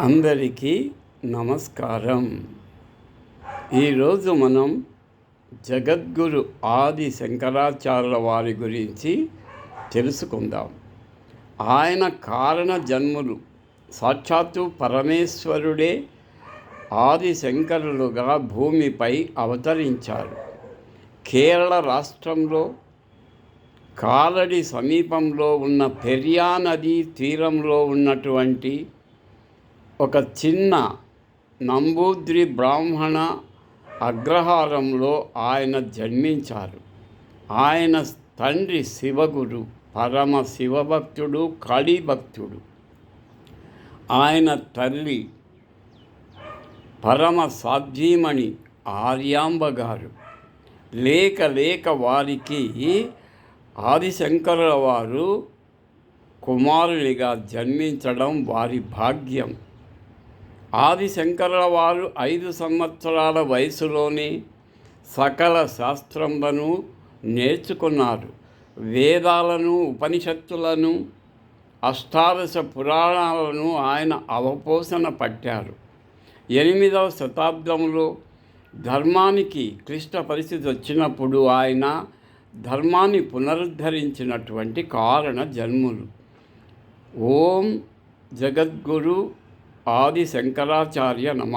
అందరికీ నమస్కారం. ఈరోజు మనం జగద్గురు ఆది శంకరాచార్యుల వారి గురించి తెలుసుకుందాం. ఆయన కారణ జన్ములు సాక్షాత్తు పరమేశ్వరుడే ఆది శంకరులుగా భూమిపై అవతరించారు. కేరళ రాష్ట్రంలో కాలడి సమీపంలో ఉన్న పెరియా నదీ తీరంలో ఉన్నటువంటి ఒక చిన్న నంబూద్రి బ్రాహ్మణ అగ్రహారంలో ఆయన జన్మించారు. ఆయన తండ్రి శివగురు పరమ శివభక్తుడు కాళీ భక్తుడు ఆయన తల్లి పరమ సాధ్యమణి ఆర్యాంబ గారు లేక లేక వారికి ఆదిశంకరుల వారు కుమారునిగా జన్మించడం వారి భాగ్యం. ఆదిశంకరుల వారు ఐదు సంవత్సరాల వయసులోనే సకల శాస్త్రములను నేర్చుకున్నారు. వేదాలను ఉపనిషత్తులను అష్టాదశ పురాణాలను ఆయన అవపోసన పట్టారు. ఎనిమిదవ శతాబ్దంలో ధర్మానికి క్లిష్ట పరిస్థితి వచ్చినప్పుడు ఆయన ధర్మాన్ని పునరుద్ధరించినటువంటి కారణ జన్ములు. ఓం జగద్గురు ఆది శంకరాచార్య నమ